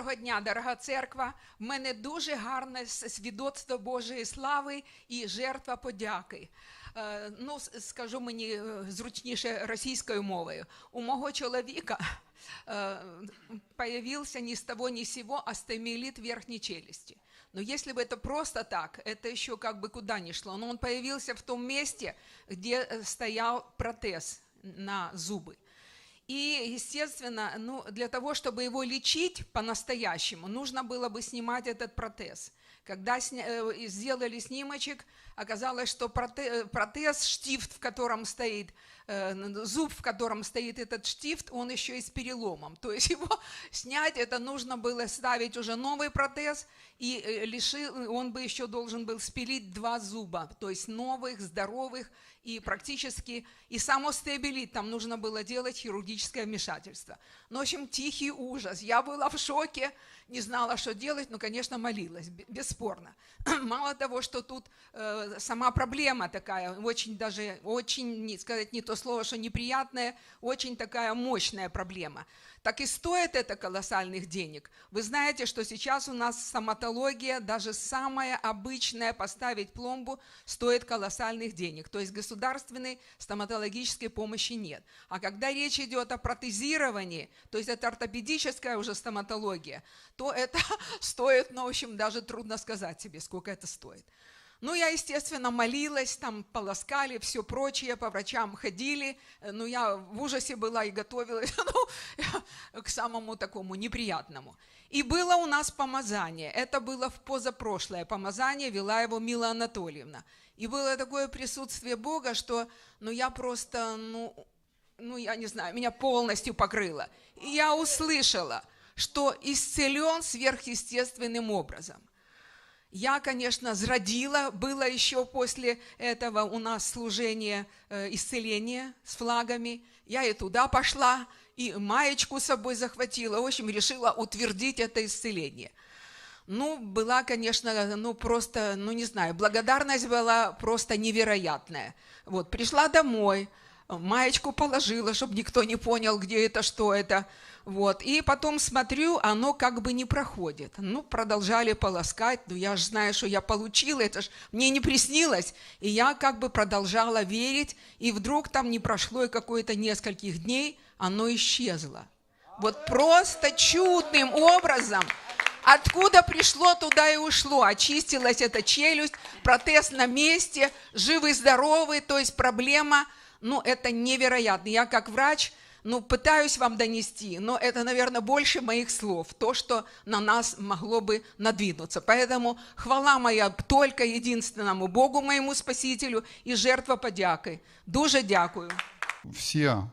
Доброго дня, дорога церква. В мене дуже гарне с- свідоцтво Божої слави і жертва подяки. Е, Ну, с- скажу мені е, зручніше російською мовою. У мого чоловіка е, появился ни с того ни с сего астемиелит верхней челюсти. Но если бы это просто так, это еще как бы куда ни шло. Но он появился в том месте, где э, стоял протез на зубы. И, естественно, ну, для того, чтобы его лечить по-настоящему, нужно было бы снимать этот протез. Когда сня- э, и сделали снимочек, оказалось, что э, протез, штифт, в котором стоит, э, зуб, в котором стоит этот штифт, он еще и с переломом. То есть его снять, это нужно было ставить уже новый протез, и э, лишил, он бы еще должен был спилить два зуба, то есть новых, здоровых, и практически, и само стабилит, там нужно было делать хирургическое вмешательство. Ну, в общем, тихий ужас. Я была в шоке, не знала, что делать, но, конечно, молилась, бесспорно. Мало того, что тут сама проблема такая, очень даже, очень, не сказать не то слово, что неприятная, очень такая мощная проблема. Так и стоит это колоссальных денег. Вы знаете, что сейчас у нас стоматология, даже самая обычная, поставить пломбу, стоит колоссальных денег. То есть государственной стоматологической помощи нет. А когда речь идет о протезировании, то есть это ортопедическая уже стоматология, то это стоит, ну, в общем, даже трудно сказать себе, сколько это стоит. Ну, я, естественно, молилась, там полоскали, все прочее, по врачам ходили. Э, Ну, я в ужасе была и готовилась ну, к самому такому неприятному. И было у нас помазание. Это было в позапрошлое помазание, вела его Мила Анатольевна. И было такое присутствие Бога, что, ну, я просто, ну, ну, я не знаю, меня полностью покрыло. И я услышала, что исцелен сверхъестественным образом. Я, конечно, зрадила. Было еще после этого у нас служение э, исцеления с флагами. Я и туда пошла, и маечку с собой захватила. В общем, решила утвердить это исцеление. Ну, была, конечно, ну просто, ну не знаю, благодарность была просто невероятная. Вот, пришла домой, маечку положила, чтобы никто не понял, где это, что это. Вот, и потом смотрю, оно как бы не проходит. Ну, продолжали полоскать, ну я же знаю, что я получила, это ж мне не приснилось. И я как бы продолжала верить, и вдруг там не прошло и какое-то нескольких дней, оно исчезло. Вот просто чудным образом Откуда пришло, туда и ушло. Очистилась эта челюсть, протез на месте, живый-здоровый, то есть проблема, ну, это невероятно. Я как врач, ну, пытаюсь вам донести, но это, наверное, больше моих слов, то, что на нас могло бы надвинуться. Поэтому хвала моя только единственному Богу моему Спасителю и жертва подяки. Дуже дякую. все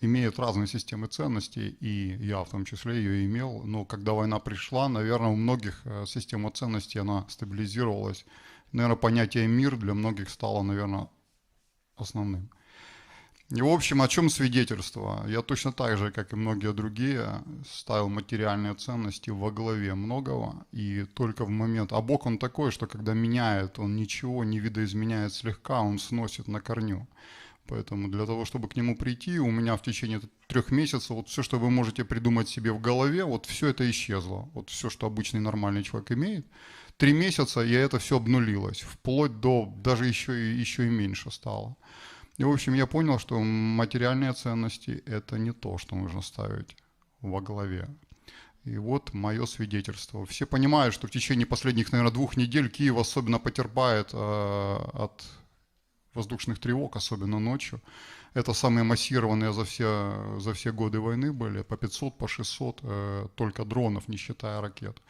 имеют разные системы ценностей, и я в том числе ее имел, но когда война пришла, наверное, у многих э, система ценностей, она стабилизировалась. Наверное, понятие «мир» для многих стало, наверное, основным. И, в общем, о чем свидетельство? Я точно так же, как и многие другие, ставил материальные ценности во главе многого, и только в момент... А Бог, Он такой, что когда меняет, Он ничего не видоизменяет слегка, Он сносит на корню. Поэтому для того, чтобы к нему прийти, у меня в течение трех месяцев вот все, что вы можете придумать себе в голове, вот все это исчезло. Вот все, что обычный нормальный человек имеет. Три месяца, и это все обнулилось, вплоть до даже еще и, еще и меньше стало. И, в общем, я понял, что материальные ценности – это не то, что нужно ставить во главе. И вот мое свидетельство. Все понимают, что в течение последних, наверное, двух недель Киев особенно потерпает э, от воздушных тревог, особенно ночью. Это самые массированные за все, за все годы войны были, по 500, по 600, э, только дронов, не считая ракет.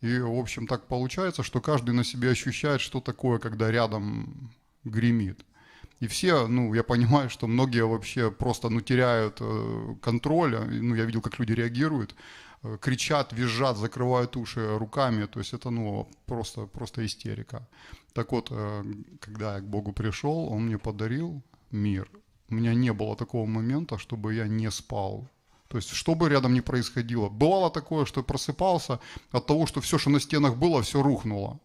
И, в общем, так получается, что каждый на себе ощущает, что такое, когда рядом гремит. И все, ну, я понимаю, что многие вообще просто, ну, теряют э, контроль. Ну, я видел, как люди реагируют, э, кричат, визжат, закрывают уши руками. То есть это, ну, просто, просто истерика. Так вот, э, когда я к Богу пришел, Он мне подарил мир. У меня не было такого момента, чтобы я не спал. То есть, что бы рядом ни происходило. Бывало такое, что просыпался от того, что все, что на стенах было, все рухнуло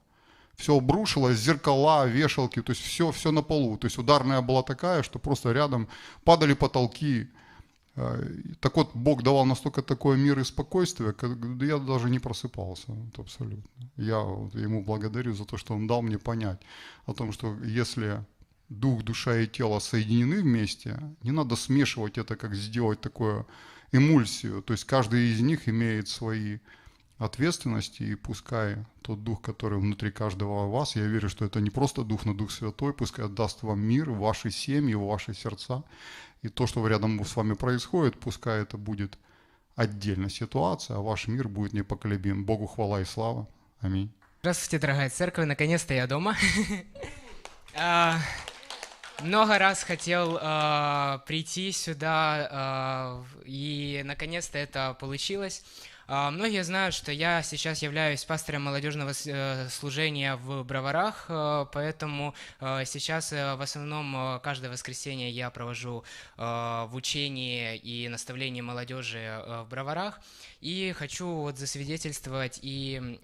все обрушилось, зеркала, вешалки, то есть все, все на полу. То есть ударная была такая, что просто рядом падали потолки, Э, Так вот, Бог давал настолько такой мир и спокойствие, как я даже не просыпался вот, абсолютно. Я вот ему благодарю за то, что он дал мне понять о том, что если дух, душа и тело соединены вместе, не надо смешивать это, как сделать такую эмульсию. То есть каждый из них имеет свои ответственности, и пускай тот дух, который внутри каждого вас, я верю, что это не просто дух, но дух святой, пускай отдаст вам мир, ваши семьи, ваши сердца. И то, что рядом с вами происходит, пускай это будет отдельная ситуация, а ваш мир будет непоколебим. Богу хвала и слава. Аминь. Здравствуйте, дорогая церковь, наконец-то я дома. А, Много раз хотел а, прийти сюда, а, и наконец-то это получилось. А, Многие знают, что я сейчас являюсь пастором молодежного э, служения в Броварах, э, поэтому э, сейчас в основном каждое воскресенье я провожу в учении и наставлении молодежи в Броварах. И хочу вот засвидетельствовать и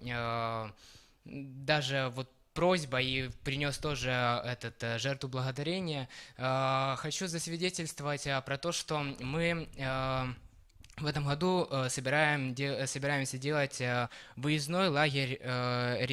даже вот просьба и принес тоже этот жертву благодарения. Хочу засвидетельствовать про то, что мы в этом году э, собираем, де- собираемся делать э, выездной лагерь э,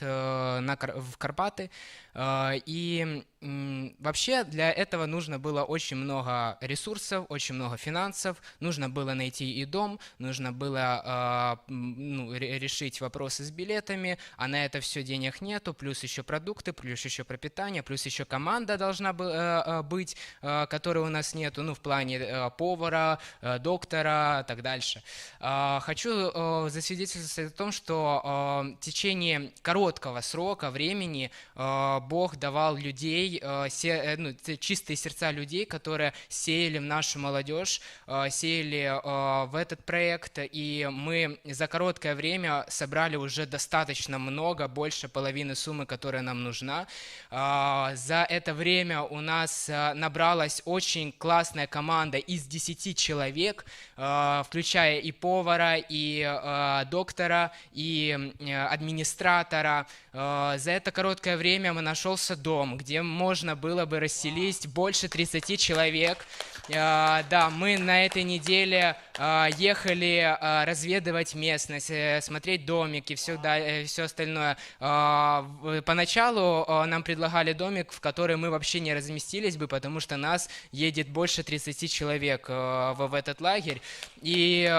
э, на, в Карпаты. Э, И м, вообще для этого нужно было очень много ресурсов, очень много финансов, нужно было найти и дом, нужно было э, ну, ре- решить вопросы с билетами, а на это все денег нету, плюс еще продукты, плюс еще пропитание, плюс еще команда должна э, э, быть, э, которой у нас нету, ну, в плане э, повара, э, доктора и так дальше. А, Хочу э, засвидетельствовать о том, что э, в течение короткого срока времени э, Бог давал людей, ну, чистые сердца людей, которые сеяли в нашу молодежь, сеяли в этот проект, и мы за короткое время собрали уже достаточно много, больше половины суммы, которая нам нужна. А, За это время у нас набралась очень классная команда из 10 человек, включая и повара, и э, доктора, и администратора. Э, За это короткое время мы нашелся дом, где можно было бы расселить больше 30 человек. Э, Да, мы на этой неделе э, ехали э, разведывать местность, э, смотреть домики, все, все остальное. Э, в- Поначалу э, нам предлагали домик, в который мы вообще не разместились бы, потому что нас едет больше 30 человек в этот лагерь. И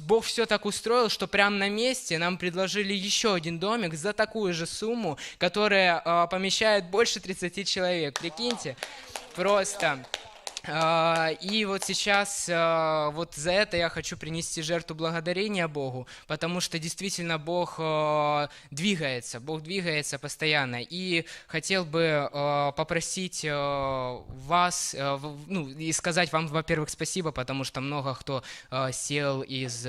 Бог все так устроил, что прямо на месте нам предложили еще один домик за такую же сумму, которая помещает больше 30 человек. Прикиньте, просто... А, И вот сейчас а, вот за это я хочу принести жертву благодарения Богу, потому что действительно Бог а, двигается, Бог двигается постоянно. И хотел бы попросить вас, ну, и сказать вам, во-первых, спасибо, потому что много кто сел из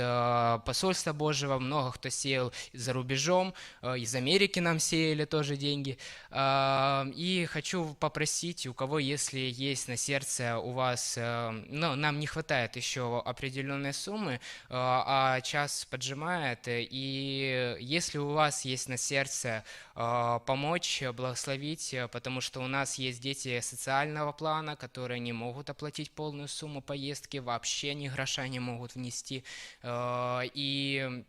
посольства Божьего, много кто сел за рубежом, из Америки нам сеяли тоже деньги. И хочу попросить, у кого, если есть на сердце у вас, э, ну, нам не хватает еще определенной суммы, э, а час поджимает, и если у вас есть на сердце э, помочь, благословить, потому что у нас есть дети социального плана, которые не могут оплатить полную сумму поездки, вообще ни гроша не могут внести, и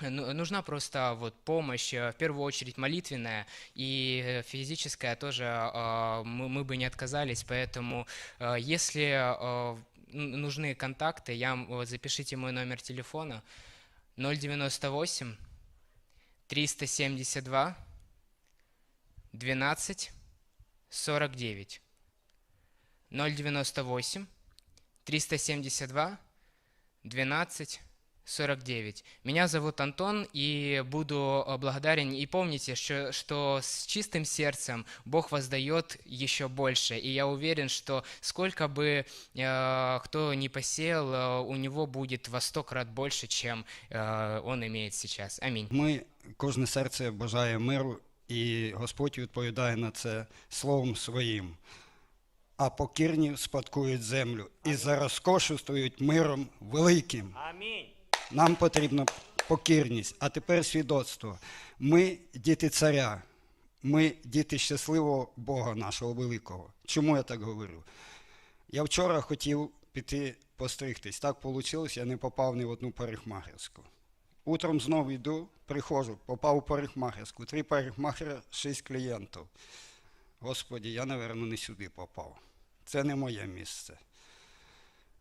Нужна просто вот помощь, э, в первую очередь молитвенная и э, физическая тоже э, мы, бы не отказались, поэтому э, если э, нужны контакты, я, вот запишите мой номер телефона 098 372 12 49 098 372 12 49. Меня зовут Антон, и буду э, благодарен. И помните, что, что с чистым сердцем Бог воздает еще больше. И я уверен, что сколько бы э, кто ни посеял, э, у него будет во сто крат больше, чем э, он имеет сейчас. Аминь. Ми, кожне серце бажає миру, і Господь відповідає на це словом своїм. А покірні спадкують землю і за розкошу стають миром великим. Амінь. Нам потрібна покірність. А тепер свідоцтво. Ми діти царя, ми діти щасливого Бога нашого великого. Чому я так говорю? Я вчора хотів піти постригтись. Так вийшло, я не попав ні в одну парикмахерську. Утром знову йду, приходжу, попав у парикмахерську. Три парикмахера, шість клієнтів. Господі, я, напевно, не сюди попав. Це не моє місце.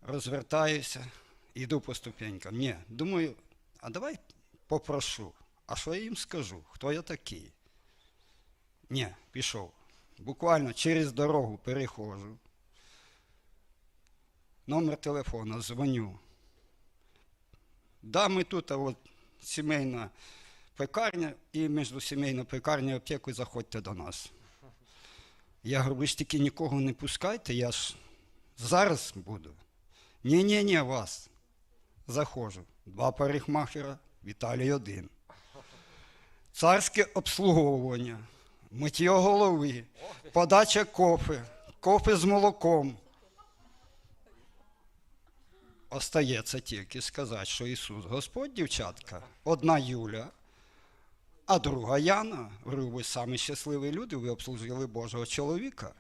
Розвертаюся, йду по ступенькам. Ні, думаю, а давай попрошу. А що я їм скажу? Хто я такий? Ні, пішов. Буквально через дорогу переходжу. Номер телефона, дзвоню. Да, ми тут, а от сімейна пекарня, і між сімейною пекарнею аптекою заходьте до нас. Я говорю, ви ж тільки нікого не пускайте, я ж зараз буду. Ні-ні-ні, вас. Заходжу. Два парикмахера, Віталій один. Царське обслуговування, миття голови, подача кофе, кофе з молоком. Остається тільки сказати, що Ісус Господь, дівчатка, одна Юля, а друга Яна. Говорю, ви самі щасливі люди, ви обслужили Божого чоловіка.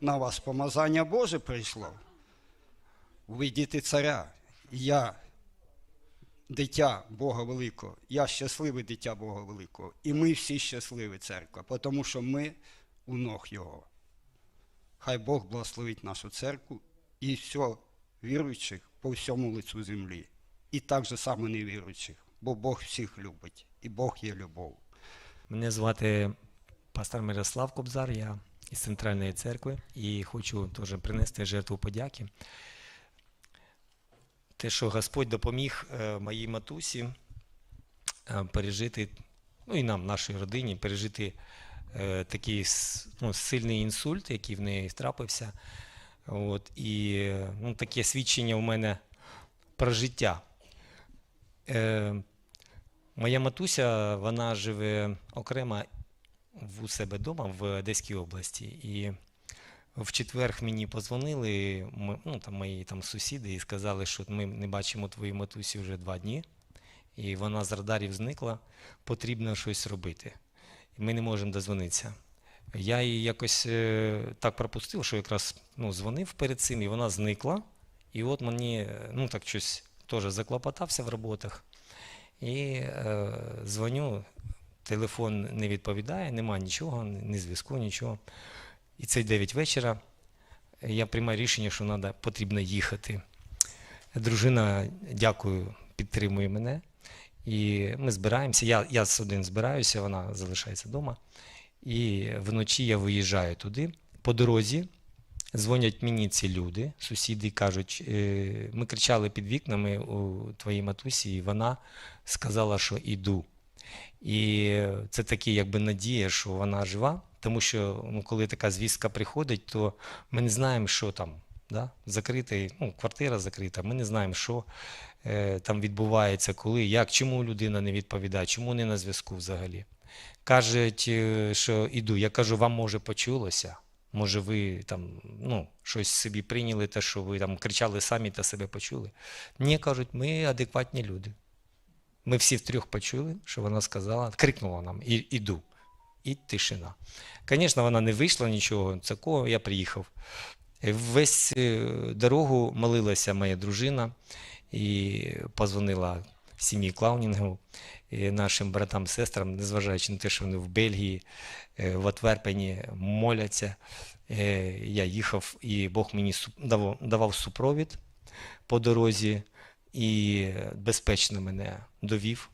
На вас помазання Боже прийшло. Ви діти царя. Я дитя Бога Великого. Я щасливе дитя Бога Великого. І ми всі щасливі церква, тому що ми у ног Його. Хай Бог благословить нашу церкву і все віруючих по всьому лицю землі. І так же само невіруючих, бо Бог всіх любить, і Бог є любов. Мене звати пастор Мирослав Кобзар, я із Центральної церкви і хочу теж принести жертву подяки. Те, що Господь допоміг е, моїй матусі е, пережити, ну і нам, нашій родині, пережити е, такий ну, сильний інсульт, який в неї трапився. От, і ну, таке свідчення у мене про життя. Е, Моя матуся, вона живе окремо у себе вдома в Одеській області. І в четвер мені позвонили, м- ну, там, мої там, сусіди, і сказали, що ми не бачимо твою матусі вже два дні, і вона з радарів зникла, потрібно щось робити. Ми не можемо дозвонитися. Я її якось е, так пропустив, що якраз ну, дзвонив перед цим, і вона зникла. І от мені е, ну, так щось теж заклопотався в роботах. І е, дзвоню, телефон не відповідає, нема нічого, ні зв'язку, нічого. І це 9 вечора. Я приймаю рішення, що надо, потрібно їхати. Дружина, дякую, підтримує мене. І ми збираємося. Я, я один збираюся, вона залишається вдома. І вночі я виїжджаю туди. По дорозі дзвонять мені ці люди, сусіди кажуть, «Е, ми кричали під вікнами у твоїй матусі, і вона сказала, що іду. І це такі, якби надія, що вона жива, тому що ну, коли така звістка приходить, то ми не знаємо, що там. Да? Закритий, ну, квартира закрита, ми не знаємо, що е, там відбувається, коли, як, чому людина не відповідає, чому не на зв'язку взагалі. Кажуть, е, що іду. Я кажу, вам може почулося. Може, ви там ну, щось собі прийняли, те, що ви там кричали самі та себе почули. Ні, кажуть, ми адекватні люди. Ми всі втрьох почули, що вона сказала, крикнула нам іду. І тишина. Звісно, вона не вийшла нічого, такого я приїхав. Е, Весь е, дорогу молилася моя дружина і позвонила сім'ї Клаунінгу, і нашим братам, сестрам, незважаючи на те, що вони в Бельгії, е, в Отверпені моляться. Е, Я їхав, і Бог мені давав супровід по дорозі і безпечно мене довів.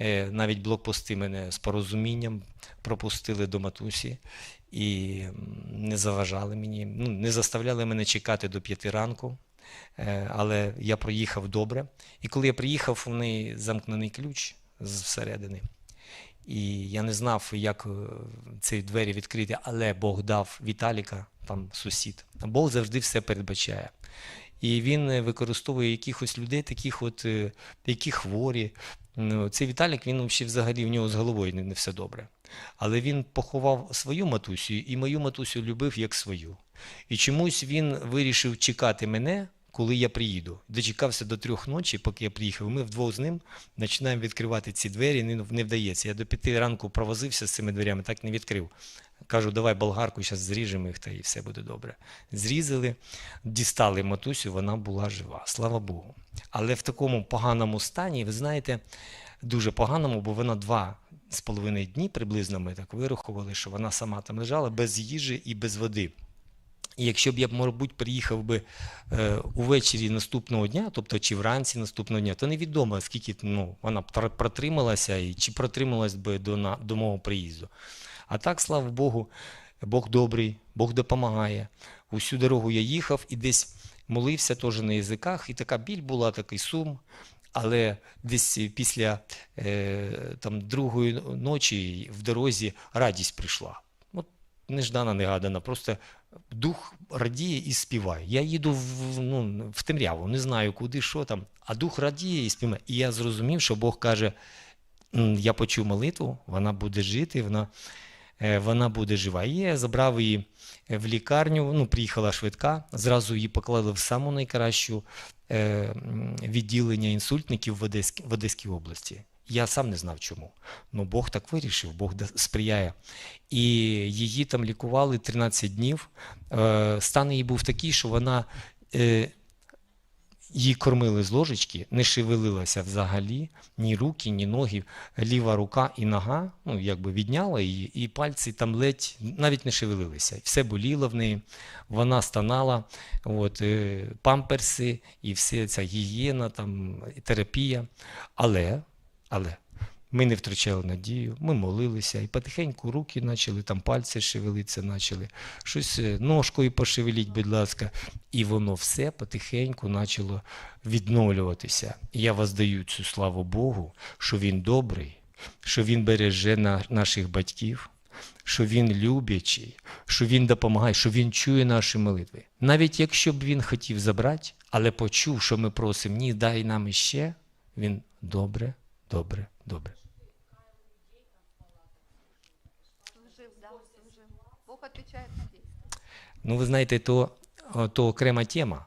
Е, Навіть блокпости мене з порозумінням пропустили до матусі і не заважали мені, ну, не заставляли мене чекати до п'яти ранку. Е, Але я проїхав добре. І коли я приїхав, у неї замкнений ключ зсередини. І я не знав, як е, ці двері відкрити, але Бог дав Віталіка, там сусід. Бог завжди все передбачає. І він використовує якихось людей, таких от, які хворі. Ну, Цей Віталік, він взагалі, в нього з головою не, не все добре. Але він поховав свою матусю і мою матусю любив як свою. І чомусь він вирішив чекати мене, коли я приїду. Дочекався до трьох ночі, поки я приїхав. Ми вдвох з ним починаємо відкривати ці двері. Не, не вдається. Я до п'яти ранку провозився з цими дверями, так не відкрив. Кажу, давай болгарку, зараз зріжемо їх та і все буде добре. Зрізали, дістали матусю, вона була жива, слава Богу. Але в такому поганому стані, ви знаєте, дуже поганому, бо вона два з половиною дні приблизно ми так вирахували, що вона сама там лежала без їжі і без води. І якщо б я, мабуть, приїхав би е, увечері наступного дня, тобто чи вранці наступного дня, то невідомо, скільки ну, вона протрималася і чи протрималась би до, на, до мого приїзду. А так, слава Богу, Бог добрий, Бог допомагає. Усю дорогу я їхав і десь молився теж на язиках, і така біль була, такий сум. Але десь після е, там, другої ночі в дорозі радість прийшла. От неждана, негадана, просто дух радіє і співає. Я їду в, ну, в темряву, не знаю куди, що там, а дух радіє і співає. І я зрозумів, що Бог каже: я почув молитву, вона буде жити, вона, е, вона буде жива. І я забрав її в лікарню, ну, приїхала швидка, зразу її поклали в саму найкращу е, відділення інсультників в, Одеськ, в Одеській області. Я сам не знав чому. Ну Бог так вирішив, Бог сприяє. І її там лікували 13 днів. Е, стан її був такий, що вона е, її кормили з ложечки, не шевелилася взагалі, ні руки, ні ноги. Ліва рука і нога, ну якби відняла її, і пальці там ледь навіть не шевелилися. Все боліло в неї. Вона стонала, от, е, памперси і все ця гігієна, там, терапія. Але, але ми не втрачали надію, ми молилися і потихеньку руки почали, там пальці шевелитися почали, щось е, ножкою пошевеліть, будь ласка. І воно все потихеньку почало відновлюватися. І я воздаю цю славу Богу, що Він добрий, що Він береже наших батьків, що Він любячий, що Він допомагає, що Він чує наші молитви. Навіть якщо б він хотів забрати, але почув, що ми просимо, ні, дай нам іще, він добре, добре, добре. Бог отвечает. Ну, ви знаєте, то, то окрема тема.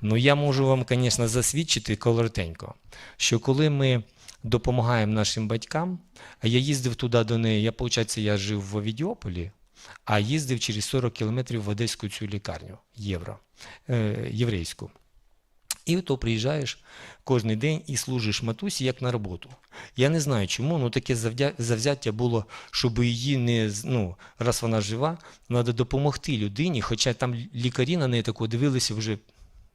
Ну, я можу вам, звісно, засвідчити коротенько, що коли ми допомагаємо нашим батькам, а я їздив туди до неї, я, виходить, я жив в Овідіополі, а їздив через 40 кілометрів в Одеську цю лікарню, євро, е, єврейську. І то приїжджаєш кожен день і служиш матусі як на роботу. Я не знаю чому, ну таке завзяття було, щоб її не ну, раз вона жива, треба допомогти людині, хоча там лікарі на неї тако дивилися вже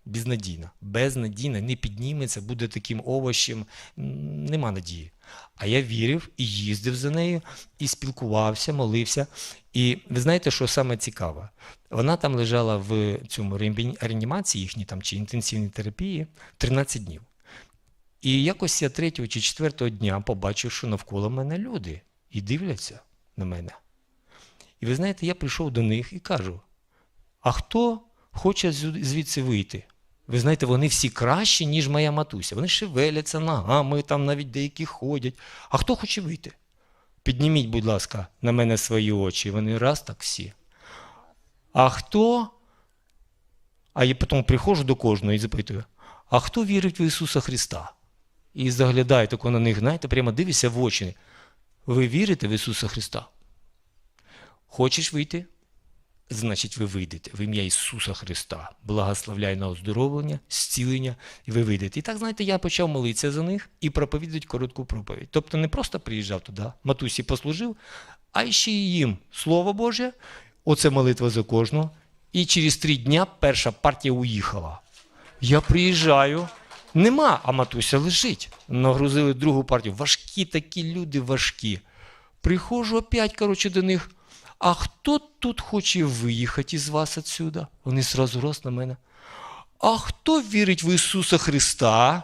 безнадійно. Безнадійно, не підніметься, буде таким овощем. Нема надії. А я вірив і їздив за нею, і спілкувався, молився. І ви знаєте, що саме цікаве? Вона там лежала в цьому реанімації їхній там чи інтенсивній терапії 13 днів. І якось я третього чи четвертого дня побачив, що навколо мене люди і дивляться на мене. І ви знаєте, я прийшов до них і кажу: а хто хоче звідси вийти? Ви знаєте, вони всі кращі, ніж моя матуся. Вони шевеляться ногами, там навіть деякі ходять. А хто хоче вийти? Підніміть, будь ласка, на мене свої очі. Вони раз так всі. А хто? А я потім приходжу до кожного і запитую: а хто вірить в Ісуса Христа? І заглядаю тако на них, знаєте, прямо дивишся в очі. Ви вірите в Ісуса Христа? Хочеш вийти? Значить, ви вийдете в ім'я Ісуса Христа. Благословляю на оздоровлення, зцілення, і ви вийдете. І так, знаєте, я почав молитися за них і проповідувати коротку проповідь. Тобто не просто приїжджав туди, матусі послужив, а ще й їм Слово Боже, оце молитва за кожного. І через три дня перша партія уїхала. Я приїжджаю, нема, а матуся лежить. Нагрузили другу партію. Важкі такі люди, важкі. Приходжу опять, коротше, до них. А хто тут хоче виїхати із вас отсюда? Вони сразу раз на мене. А хто вірить в Ісуса Христа?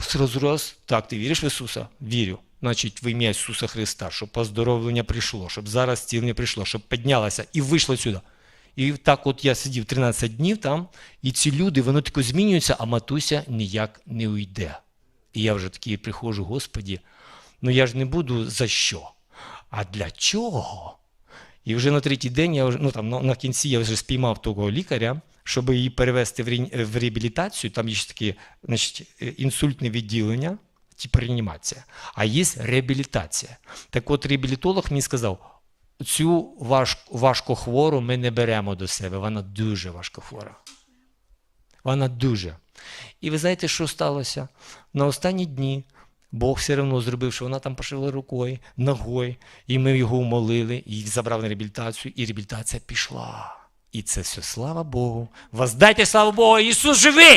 Сразу раз. Так, ти віриш в Ісуса? Вірю. Значить, в ім'я Ісуса Христа, щоб поздоровлення прийшло, щоб зараз зцілення прийшло, щоб піднялося і вийшло сюди. І так от я сидів 13 днів там, і ці люди, вони тако змінюються, а матуся ніяк не уйде. І я вже такий приходжу, Господі, ну я ж не буду за що, а для чого? І вже на третій день, я ну там на, кінці я вже спіймав того лікаря, щоб її перевести в, ре- в реабілітацію. Там є ще таке значить, інсультне відділення. типу реанімація, а є реабілітація. Так от реабілітолог мені сказав, цю важ, важкохвору ми не беремо до себе, вона дуже важкохвора. Вона дуже. І ви знаєте, що сталося? На останні дні Бог все одно зробив, що вона там пошила рукою, ногою, і ми його умолили, і забрав на реабілітацію, і реабілітація пішла. І це все слава Богу. Воздайте славу Богу, Ісус живий!